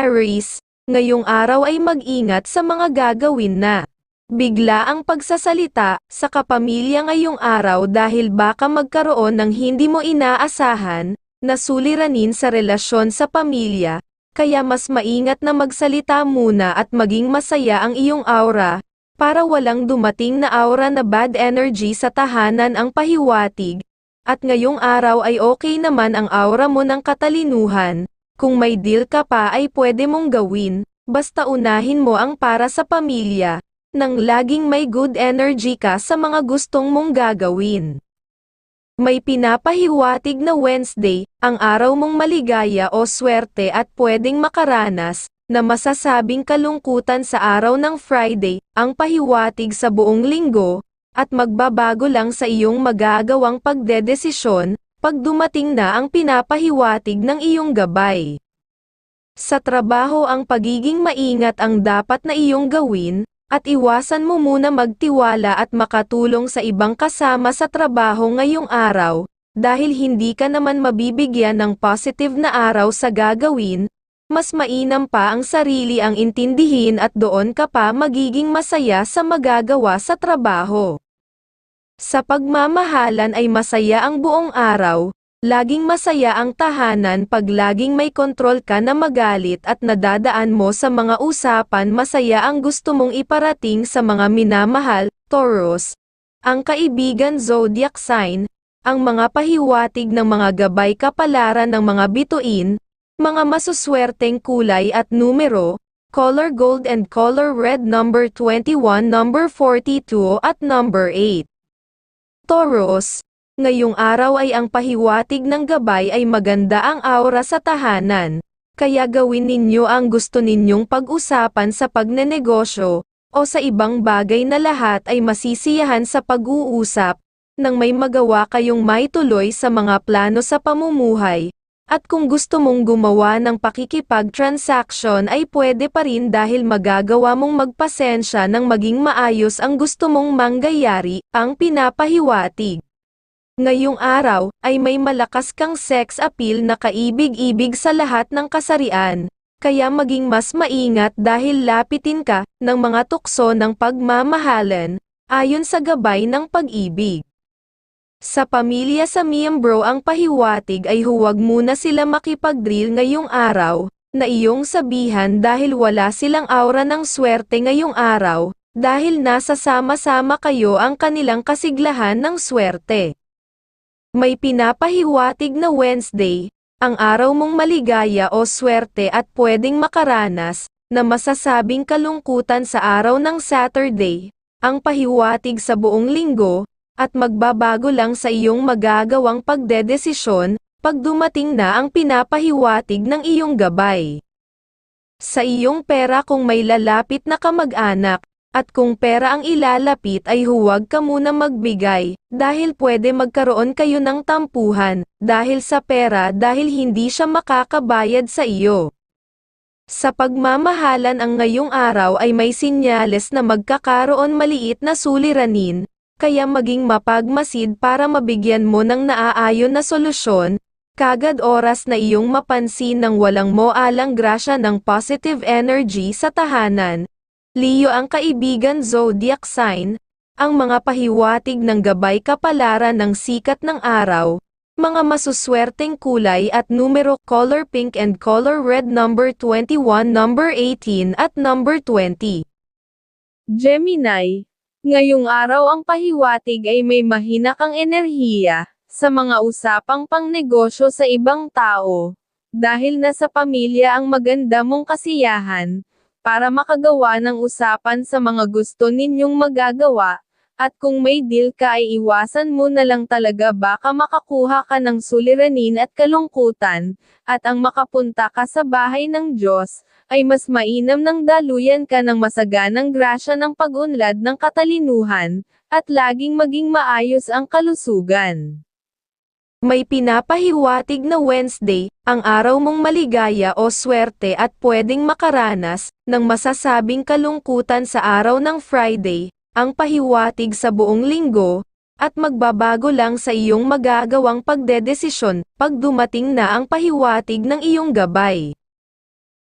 Aries, ngayong araw ay mag-ingat sa mga gagawin na. Bigla ang pagsasalita sa kapamilya ngayong araw dahil baka magkaroon ng hindi mo inaasahan na suliranin sa relasyon sa pamilya, kaya mas maingat na magsalita muna at maging masaya ang iyong aura, para walang dumating na aura na bad energy sa tahanan ang pahiwatig, at ngayong araw ay okay naman ang aura mo ng katalinuhan, kung may deal ka pa ay pwede mong gawin, basta unahin mo ang para sa pamilya, nang laging may good energy ka sa mga gustong mong gagawin. May pinapahiwatig na Wednesday, ang araw mong maligaya o swerte at pwedeng makaranas, na masasabing kalungkutan sa araw ng Friday, ang pahiwatig sa buong linggo, at magbabago lang sa iyong magagawang pagdedesisyon, pag dumating na ang pinapahiwatig ng iyong gabay. Sa trabaho ang pagiging maingat ang dapat na iyong gawin, at iwasan mo muna magtiwala at makatulong sa ibang kasama sa trabaho ngayong araw, dahil hindi ka naman mabibigyan ng positive na araw sa gagawin, mas mainam pa ang sarili ang intindihin at doon ka pa magiging masaya sa magagawa sa trabaho. Sa pagmamahalan ay masaya ang buong araw, laging masaya ang tahanan pag laging may kontrol ka na magalit at nadadaan mo sa mga usapan masaya ang gusto mong iparating sa mga minamahal, Taurus. Ang kaibigan zodiac sign, ang mga pahiwatig ng mga gabay kapalaran ng mga bituin, mga masuswerteng kulay at numero, color gold and color red number 21 number 42 at number 8. Taurus, ngayong araw ay ang pahiwatig ng gabay ay maganda ang aura sa tahanan, kaya gawin ninyo ang gusto ninyong pag-usapan sa pagnenegosyo, o sa ibang bagay na lahat ay masisiyahan sa pag-uusap, nang may magawa kayong maituloy sa mga plano sa pamumuhay, at kung gusto mong gumawa ng pakikipag-transaction ay pwede pa rin dahil magagawa mong magpasensya ng maging maayos ang gusto mong mangyayari, ang pinapahiwatig. Ngayong araw, ay may malakas kang sex appeal na kaibig-ibig sa lahat ng kasarian, kaya maging mas maingat dahil lapitin ka ng mga tukso ng pagmamahalan, ayon sa gabay ng pag-ibig. Sa pamilya sa miyembro ang pahiwatig ay huwag muna sila makipag-drill ngayong araw, na iyong sabihan dahil wala silang aura ng swerte ngayong araw, dahil nasa sama-sama kayo ang kanilang kasiglahan ng swerte. May pinapahiwatig na Wednesday, ang araw mong maligaya o swerte at pwedeng makaranas, na masasabing kalungkutan sa araw ng Saturday, ang pahiwatig sa buong linggo, at magbabago lang sa iyong magagawang pagdedesisyon, pag dumating na ang pinapahiwatig ng iyong gabay. Sa iyong pera kung may lalapit na kamag-anak, at kung pera ang ilalapit ay huwag ka muna magbigay, dahil pwede magkaroon kayo ng tampuhan, dahil sa pera dahil hindi siya makakabayad sa iyo. Sa pagmamahalan ang ngayong araw ay may sinyales na magkakaroon maliit na suliranin, kaya maging mapagmasid para mabigyan mo ng naaayon na solusyon, kagad oras na iyong mapansin ng walang mo alang grasya ng positive energy sa tahanan. Leo ang kaibigan zodiac sign, ang mga pahiwatig ng gabay kapalaran ng sikat ng araw, mga masuswerteng kulay at numero color pink and color red number 21 number 18 at number 20. Gemini Ngayong araw ang pahiwatig ay may mahina kang enerhiya, sa mga usapang pangnegosyo sa ibang tao. Dahil nasa pamilya ang maganda mong kasiyahan, para makagawa ng usapan sa mga gusto ninyong magagawa, at kung may deal ka ay iwasan mo na lang talaga baka makakuha ka ng suliranin at kalungkutan, at ang makapunta ka sa bahay ng Diyos, ay mas mainam ng daluyan ka ng masaganang grasya ng pag-unlad ng katalinuhan, at laging maging maayos ang kalusugan. May pinapahiwatig na Wednesday, ang araw mong maligaya o swerte at pwedeng makaranas, ng masasabing kalungkutan sa araw ng Friday, ang pahiwatig sa buong linggo, at magbabago lang sa iyong magagawang pagdedesisyon, pag dumating na ang pahiwatig ng iyong gabay.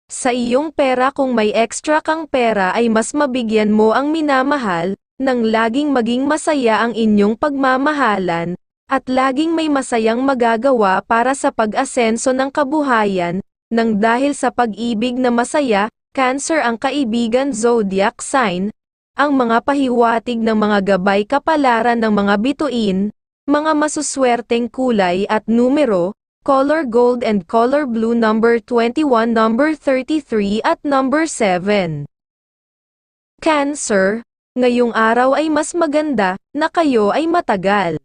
Sa iyong pera kung may extra kang pera ay mas mabigyan mo ang minamahal, nang laging maging masaya ang inyong pagmamahalan, at laging may masayang magagawa para sa pag-asenso ng kabuhayan, nang dahil sa pag-ibig na masaya, Cancer ang kaibigan zodiac sign, ang mga pahiwatig ng mga gabay kapalaran ng mga bituin, mga masuswerteng kulay at numero, color gold and color blue number 21 number 33 at number 7. Cancer, ngayong araw ay mas maganda, na kayo ay matagal.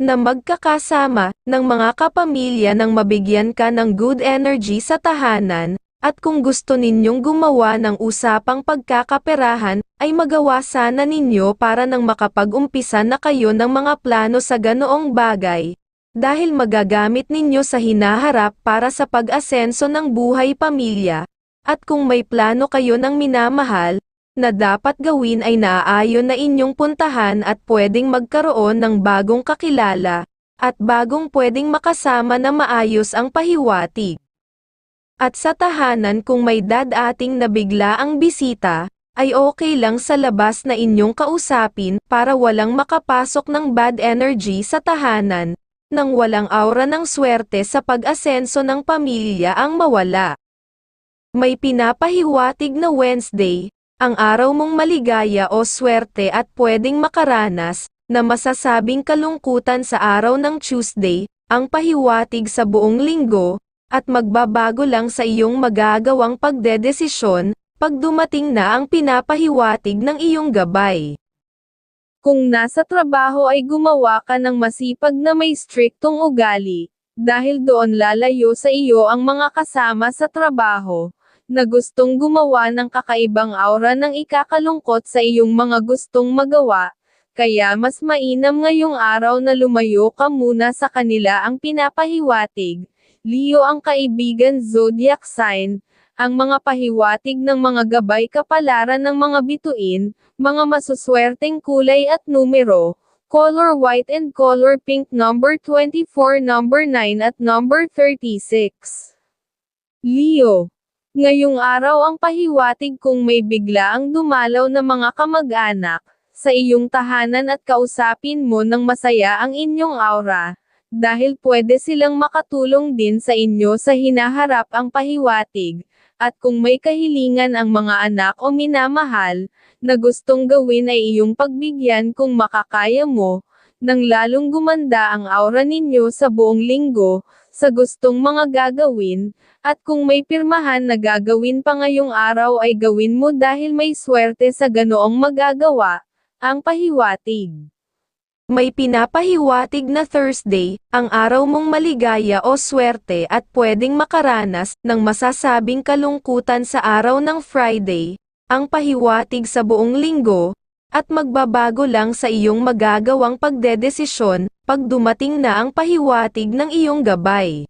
Na magkakasama, ng mga kapamilya nang mabigyan ka ng good energy sa tahanan, at kung gusto ninyong gumawa ng usapang pagkakaperahan, ay magawa sana ninyo para nang makapag-umpisa na kayo ng mga plano sa ganoong bagay. Dahil magagamit ninyo sa hinaharap para sa pag-asenso ng buhay pamilya. At kung may plano kayo ng minamahal, na dapat gawin ay naaayon na inyong puntahan at pwedeng magkaroon ng bagong kakilala, at bagong pwedeng makasama na maayos ang pahiwatig. At sa tahanan kung may dadating na bigla ang bisita, ay okay lang sa labas na inyong kausapin para walang makapasok ng bad energy sa tahanan, nang walang aura ng swerte sa pag-asenso ng pamilya ang mawala. May pinapahiwatig na Wednesday, ang araw mong maligaya o swerte at pwedeng makaranas, na masasabing kalungkutan sa araw ng Tuesday, ang pahiwatig sa buong linggo, at magbabago lang sa iyong magagawang pagdedesisyon, pag dumating na ang pinapahiwatig ng iyong gabay. Kung nasa trabaho ay gumawa ka ng masipag na may striktong ugali, dahil doon lalayo sa iyo ang mga kasama sa trabaho, na gustong gumawa ng kakaibang aura ng ikakalungkot sa iyong mga gustong magawa, kaya mas mainam ngayong araw na lumayo ka muna sa kanila ang pinapahiwatig, Leo ang kaibigan zodiac sign, ang mga pahiwatig ng mga gabay kapalaran ng mga bituin, mga masuswerteng kulay at numero, color white and color pink number 24 number 9 at number 36. Leo. Ngayong araw ang pahiwatig kung may bigla ang dumalaw na mga kamag-anak, sa iyong tahanan at kausapin mo ng masaya ang inyong aura, dahil pwede silang makatulong din sa inyo sa hinaharap ang pahiwatig, at kung may kahilingan ang mga anak o minamahal, na gustong gawin ay iyong pagbigyan kung makakaya mo, nang lalong gumanda ang aura ninyo sa buong linggo, sa gustong mga gagawin, at kung may pirmahan na gagawin pa ngayong araw ay gawin mo dahil may swerte sa ganoong magagawa, ang pahiwatig. May pinapahiwatig na Thursday, ang araw mong maligaya o swerte at pwedeng makaranas ng masasabing kalungkutan sa araw ng Friday, ang pahiwatig sa buong linggo, at magbabago lang sa iyong magagawang pagdedesisyon, pag dumating na ang pahiwatig ng iyong gabay.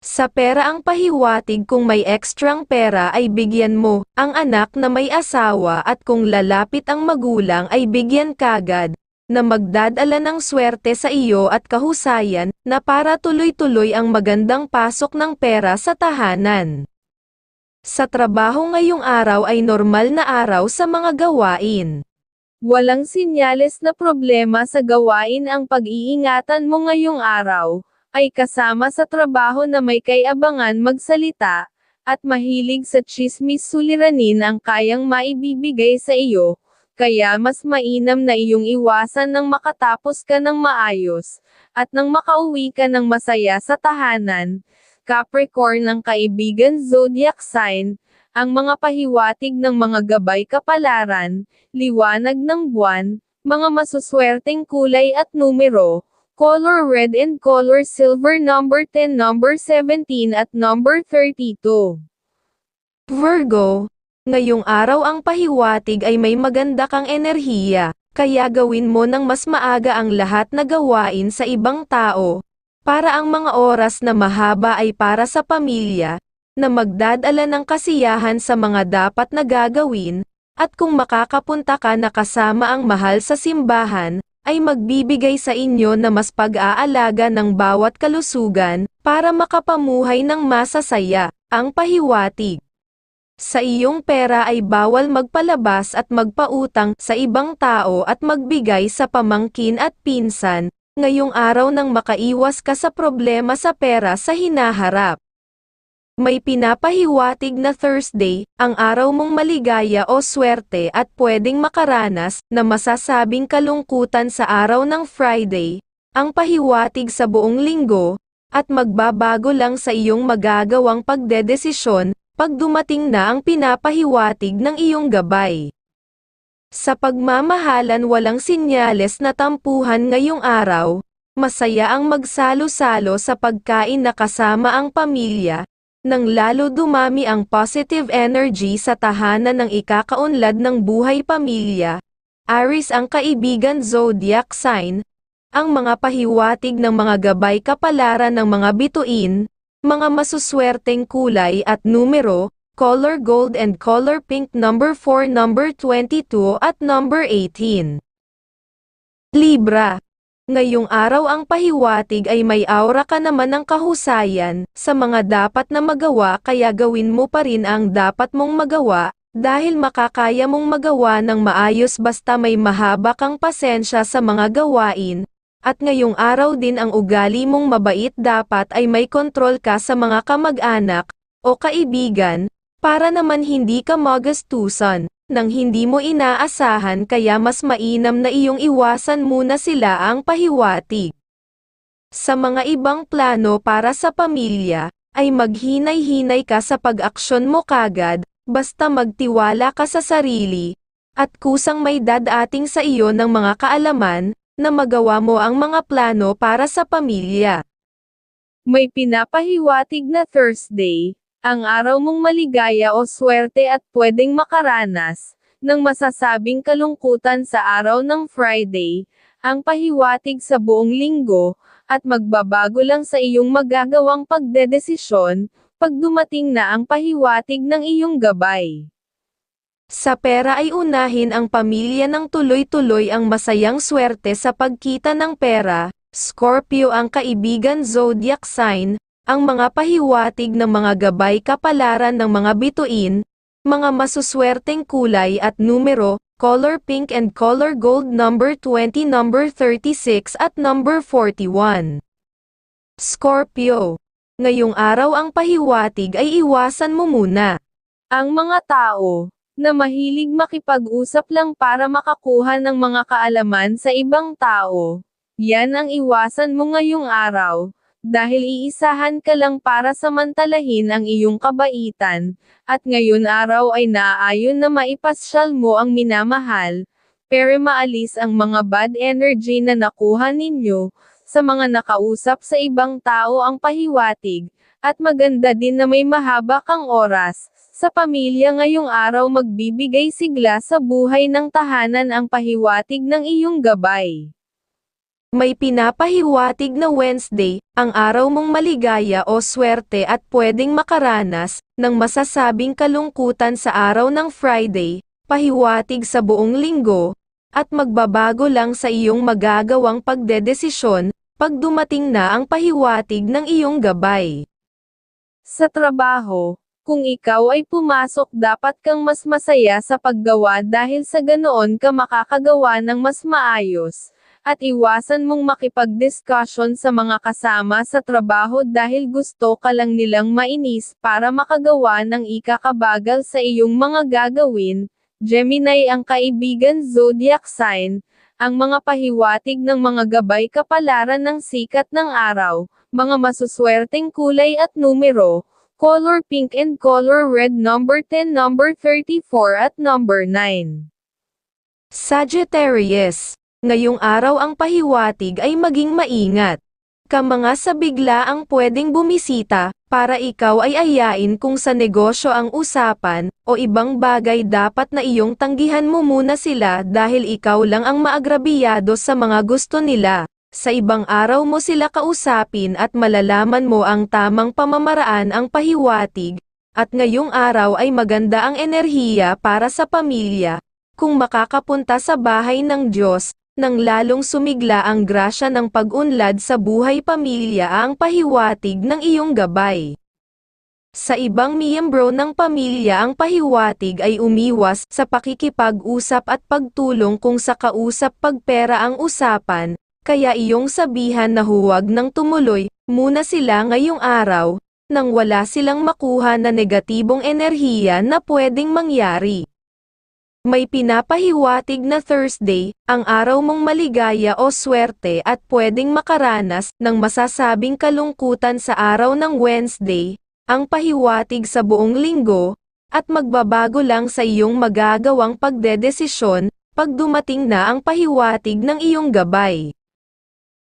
Sa pera ang pahiwatig kung may ekstrang pera ay bigyan mo, ang anak na may asawa at kung lalapit ang magulang ay bigyan kagad, na magdadala ng swerte sa iyo at kahusayan, na para tuloy-tuloy ang magandang pasok ng pera sa tahanan. Sa trabaho ngayong araw ay normal na araw sa mga gawain. Walang sinyales na problema sa gawain ang pag-iingatan mo ngayong araw, ay kasama sa trabaho na may kayabangan magsalita, at mahilig sa chismis suliranin ang kayang maibibigay sa iyo, kaya mas mainam na iyong iwasan nang makatapos ka ng maayos, at nang makauwi ka ng masaya sa tahanan. Capricorn ng kaibigan zodiac sign, ang mga pahiwatig ng mga gabay kapalaran, liwanag ng buwan, mga masuswerteng kulay at numero, color red and color silver number 10 number 17 at number 32. Virgo, Ngayong araw ang pahiwatig ay may maganda kang enerhiya, kaya gawin mo ng mas maaga ang lahat na gawain sa ibang tao, para ang mga oras na mahaba ay para sa pamilya, na magdadala ng kasiyahan sa mga dapat na gagawin, at kung makakapunta ka na kasama ang mahal sa simbahan, ay magbibigay sa inyo na mas pag-aalaga ng bawat kalusugan, para makapamuhay ng masasaya, ang pahiwatig. Sa iyong pera ay bawal magpalabas at magpautang sa ibang tao at magbigay sa pamangkin at pinsan, ngayong araw nang makaiwas ka sa problema sa pera sa hinaharap. May pinapahiwatig na Thursday, ang araw mong maligaya o swerte at pwedeng makaranas na masasabing kalungkutan sa araw ng Friday, ang pahiwatig sa buong linggo, at magbabago lang sa iyong magagawang pagdedesisyon, pag dumating na ang pinapahiwatig ng iyong gabay. Sa pagmamahalan walang sinyales na tampuhan ngayong araw, masaya ang magsalo-salo sa pagkain na kasama ang pamilya, nang lalo dumami ang positive energy sa tahanan ng ikakaunlad ng buhay pamilya. Aris ang kaibigan zodiac sign, ang mga pahiwatig ng mga gabay kapalaran ng mga bituin, mga masuswerteng kulay at numero, color gold and color pink number 4 number 22 at number 18. Libra. Ngayong araw ang pahiwatig ay may aura ka naman ng kahusayan, sa mga dapat na magawa kaya gawin mo pa rin ang dapat mong magawa, dahil makakaya mong magawa ng maayos basta may mahaba kang pasensya sa mga gawain, at ngayong araw din ang ugali mong mabait dapat ay may kontrol ka sa mga kamag-anak, o kaibigan, para naman hindi ka magastusan, nang hindi mo inaasahan kaya mas mainam na iyong iwasan muna sila ang pahiwatig. Sa mga ibang plano para sa pamilya, ay maghinay-hinay ka sa pag-aksyon mo kagad, basta magtiwala ka sa sarili, at kusang may dadating sa iyo ng mga kaalaman, na magawa mo ang mga plano para sa pamilya. May pinapahiwatig na Thursday, ang araw mong maligaya o swerte at pwedeng makaranas, ng masasabing kalungkutan sa araw ng Friday, ang pahiwatig sa buong linggo, at magbabago lang sa iyong magagawang pagdedesisyon, pag dumating na ang pahiwatig ng iyong gabay. Sa pera ay unahin ang pamilya ng tuloy-tuloy ang masayang swerte sa pagkita ng pera, Scorpio ang kaibigan zodiac sign, ang mga pahiwatig ng mga gabay kapalaran ng mga bituin, mga masuswerteng kulay at numero, color pink and color gold number 20 number 36 at number 41. Scorpio. Ngayong araw ang pahiwatig ay iwasan mo muna. Ang mga tao, na mahilig makipag-usap lang para makakuha ng mga kaalaman sa ibang tao, yan ang iwasan mo ngayong araw, dahil iisahan ka lang para samantalahin ang iyong kabaitan, at ngayon araw ay naaayon na maipasyal mo ang minamahal, pero maalis ang mga bad energy na nakuha ninyo, sa mga nakausap sa ibang tao ang pahiwatig, at maganda din na may mahaba kang oras, sa pamilya ngayong araw magbibigay sigla sa buhay ng tahanan ang pahiwatig ng iyong gabay. May pinapahiwatig na Wednesday, ang araw mong maligaya o swerte at pwedeng makaranas, ng masasabing kalungkutan sa araw ng Friday, pahiwatig sa buong linggo, at magbabago lang sa iyong magagawang pagdedesisyon, pag dumating na ang pahiwatig ng iyong gabay. Sa trabaho, kung ikaw ay pumasok dapat kang mas masaya sa paggawa dahil sa ganoon ka makakagawa ng mas maayos, at iwasan mong makipag-discussion sa mga kasama sa trabaho dahil gusto ka lang nilang mainis para makagawa ng ikakabagal sa iyong mga gagawin, Gemini ang kaibigan zodiac sign, ang mga pahiwatig ng mga gabay kapalaran ng sikat ng araw, mga masuswerteng kulay at numero, color pink and color red number 10 number 34 at number 9. Sagittarius, ngayong araw ang pahiwatig ay maging maingat. Ka mga sa bigla ang pwedeng bumisita, para ikaw ay ayain kung sa negosyo ang usapan, o ibang bagay dapat na iyong tanggihan mo muna sila dahil ikaw lang ang maagrabiyado sa mga gusto nila. Sa ibang araw mo sila kausapin at malalaman mo ang tamang pamamaraan ang pahiwatig, at ngayong araw ay maganda ang enerhiya para sa pamilya. Kung makakapunta sa bahay ng Diyos, nang lalong sumigla ang grasya ng pag-unlad sa buhay pamilya ang pahiwatig ng iyong gabay. Sa ibang miyembro ng pamilya ang pahiwatig ay umiwas sa pakikipag-usap at pagtulong kung sa kausap pagpera ang usapan, kaya iyong sabihan na huwag nang tumuloy muna sila ngayong araw, nang wala silang makuha na negatibong enerhiya na pwedeng mangyari. May pinapahiwatig na Thursday, ang araw mong maligaya o swerte at pwedeng makaranas ng masasabing kalungkutan sa araw ng Wednesday, ang pahiwatig sa buong linggo, at magbabago lang sa iyong magagawang pagdedesisyon, pag dumating na ang pahiwatig ng iyong gabay.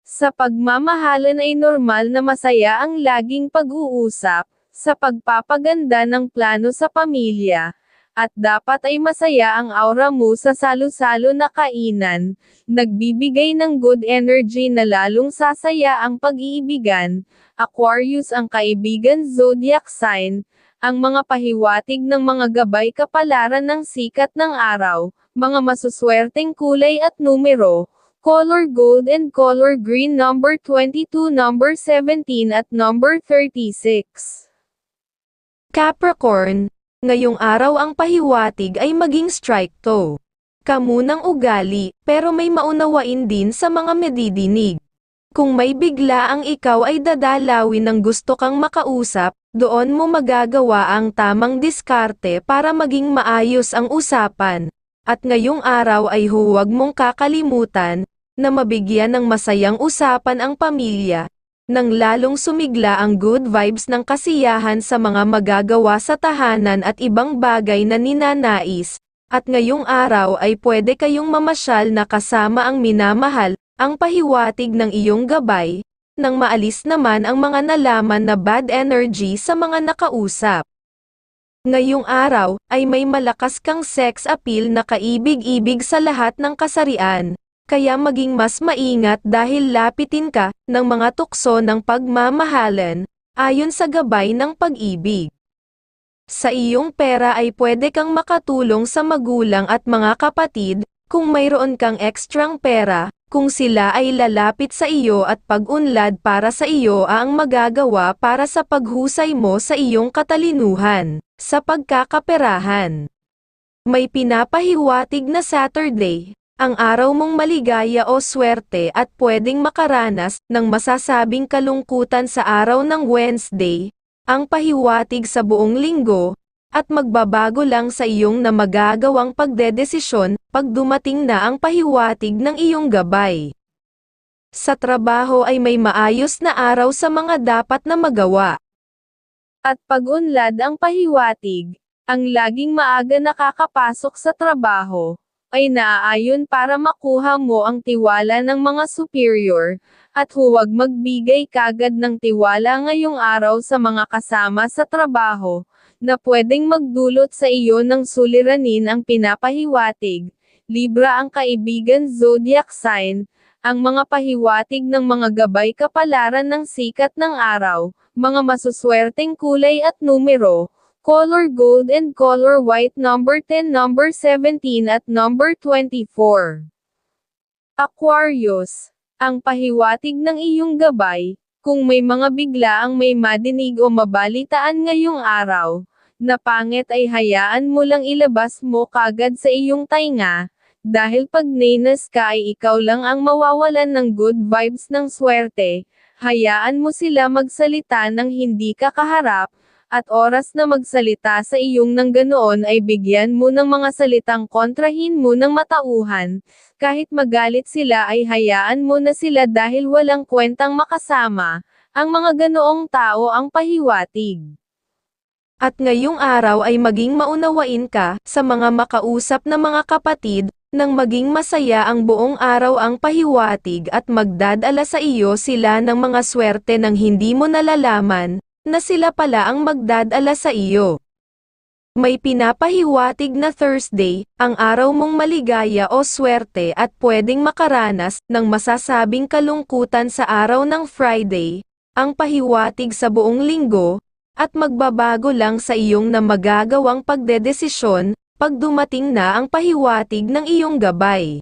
Sa pagmamahalan ay normal na masaya ang laging pag-uusap, sa pagpapaganda ng plano sa pamilya, at dapat ay masaya ang aura mo sa salo-salo na kainan, nagbibigay ng good energy na lalong sasaya ang pag-iibigan, Aquarius ang kaibigan zodiac sign, ang mga pahiwatig ng mga gabay kapalaran ng sikat ng araw, mga masuswerteng kulay at numero, color gold and color green number 22 number 17 at number 36. Capricorn, ngayong araw ang pahiwatig ay maging strike to. Kamunang ugali, pero may maunawain din sa mga medidinig. Kung may bigla ang ikaw ay dadalawin ng gusto kang makausap, doon mo magagawa ang tamang diskarte para maging maayos ang usapan. At ngayong araw ay huwag mong kakalimutan, na mabigyan ng masayang usapan ang pamilya, nang lalong sumigla ang good vibes ng kasiyahan sa mga magagawa sa tahanan at ibang bagay na ninanais, at ngayong araw ay pwede kayong mamasyal na kasama ang minamahal, ang pahiwatig ng iyong gabay, nang maalis naman ang mga nalaman na bad energy sa mga nakausap. Ngayong araw, ay may malakas kang sex appeal na kaibig-ibig sa lahat ng kasarian, kaya maging mas maingat dahil lapitin ka ng mga tukso ng pagmamahalan, ayon sa gabay ng pag-ibig. Sa iyong pera ay pwede kang makatulong sa magulang at mga kapatid, kung mayroon kang ekstrang pera, kung sila ay lalapit sa iyo at pag-unlad para sa iyo ang magagawa para sa paghusay mo sa iyong katalinuhan, sa pagkakaperahan. May pinapahiwatig na Saturday, ang araw mong maligaya o swerte at pwedeng makaranas ng masasabing kalungkutan sa araw ng Wednesday, ang pahiwatig sa buong linggo, at magbabago lang sa iyong na magagawang pagdedesisyon pag dumating na ang pahiwatig ng iyong gabay. Sa trabaho ay may maayos na araw sa mga dapat na magawa. At pag-unlad ang pahiwatig, ang laging maaga nakakapasok sa trabaho, ay naaayon para makuha mo ang tiwala ng mga superior, at huwag magbigay kagad ng tiwala ngayong araw sa mga kasama sa trabaho, na pwedeng magdulot sa iyo ng suliranin ang pinapahiwatig. Libra ang kaibigan zodiac sign, ang mga pahiwatig ng mga gabay kapalaran ng sikat ng araw, mga masuswerteng kulay at numero, color gold and color white number 10 number 17 at number 24. Aquarius, ang pahiwatig ng iyong gabay, kung may mga bigla ang may madinig o mabalitaan ngayong araw, na pangit ay hayaan mo lang ilabas mo kagad sa iyong tainga, dahil pag nenas ka ay ikaw lang ang mawawalan ng good vibes ng swerte, hayaan mo sila magsalita ng hindi ka kaharap, at oras na magsalita sa iyong nang ganoon ay bigyan mo ng mga salitang kontrahin mo ng matauhan, kahit magalit sila ay hayaan mo na sila dahil walang kwentang makasama, ang mga ganoong tao ang pahiwatig. At ngayong araw ay maging maunawain ka sa mga makausap na mga kapatid, nang maging masaya ang buong araw ang pahiwatig at magdadala sa iyo sila ng mga swerte ng hindi mo nalalaman, na sila pala ang magdadala sa iyo. May pinapahiwatig na Thursday, ang araw mong maligaya o swerte at pwedeng makaranas ng masasabing kalungkutan sa araw ng Friday, ang pahiwatig sa buong linggo, at magbabago lang sa iyong na magagawang pagdedesisyon, pag dumating na ang pahiwatig ng iyong gabay.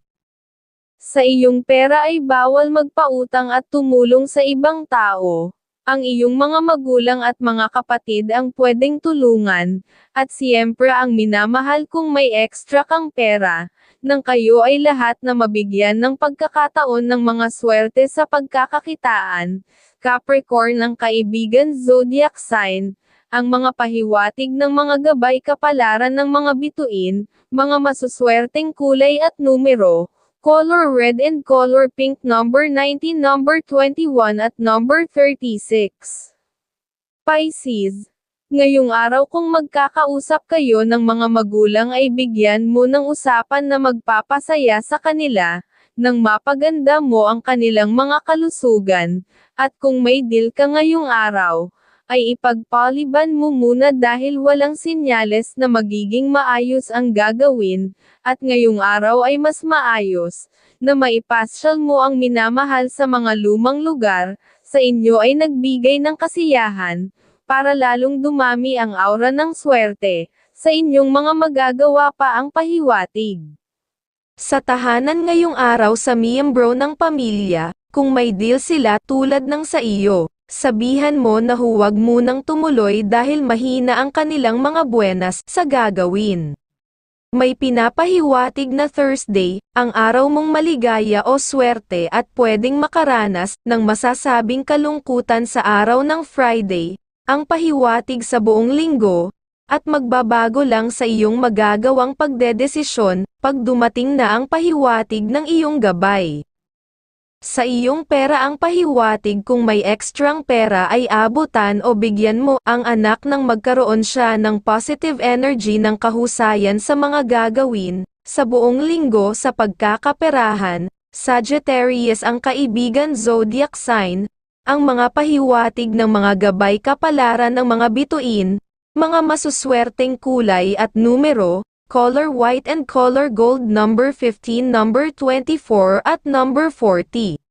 Sa iyong pera ay bawal magpautang at tumulong sa ibang tao. Ang iyong mga magulang at mga kapatid ang pwedeng tulungan, at siyempre ang minamahal kung may extra kang pera, nang kayo ay lahat na mabigyan ng pagkakataon ng mga swerte sa pagkakakitaan. Capricorn ng kaibigan zodiac sign, ang mga pahiwatig ng mga gabay kapalaran ng mga bituin, mga masuswerteng kulay at numero, color red and color pink number 19 number 21 at number 36. Pisces. Ngayong araw kung magkakausap kayo ng mga magulang ay bigyan mo ng usapan na magpapasaya sa kanila, nang mapaganda mo ang kanilang mga kalusugan, at kung may deal ka ngayong araw, ay ipagpaliban mo muna dahil walang sinyales na magiging maayos ang gagawin, at ngayong araw ay mas maayos, na maipasyal mo ang minamahal sa mga lumang lugar, sa inyo ay nagbigay ng kasiyahan, para lalong dumami ang aura ng swerte, sa inyong mga magagawa pa ang pahiwatig. Sa tahanan ngayong araw sa miyembro ng pamilya, kung may deal sila tulad ng sa iyo, sabihan mo na huwag munang tumuloy dahil mahina ang kanilang mga buenas sa gagawin. May pinapahiwatig na Thursday, ang araw mong maligaya o swerte at pwedeng makaranas ng masasabing kalungkutan sa araw ng Friday, ang pahiwatig sa buong linggo, at magbabago lang sa iyong magagawang pagdedesisyon pag dumating na ang pahiwatig ng iyong gabay. Sa iyong pera ang pahiwatig kung may ekstrang pera ay abutan o bigyan mo ang anak nang magkaroon siya ng positive energy ng kahusayan sa mga gagawin, sa buong linggo sa pagkakaperahan, Sagittarius ang kaibigan zodiac sign, ang mga pahiwatig ng mga gabay kapalaran ng mga bituin, mga masuswerteng kulay at numero, color white and color gold number 15 number 24 at number 40.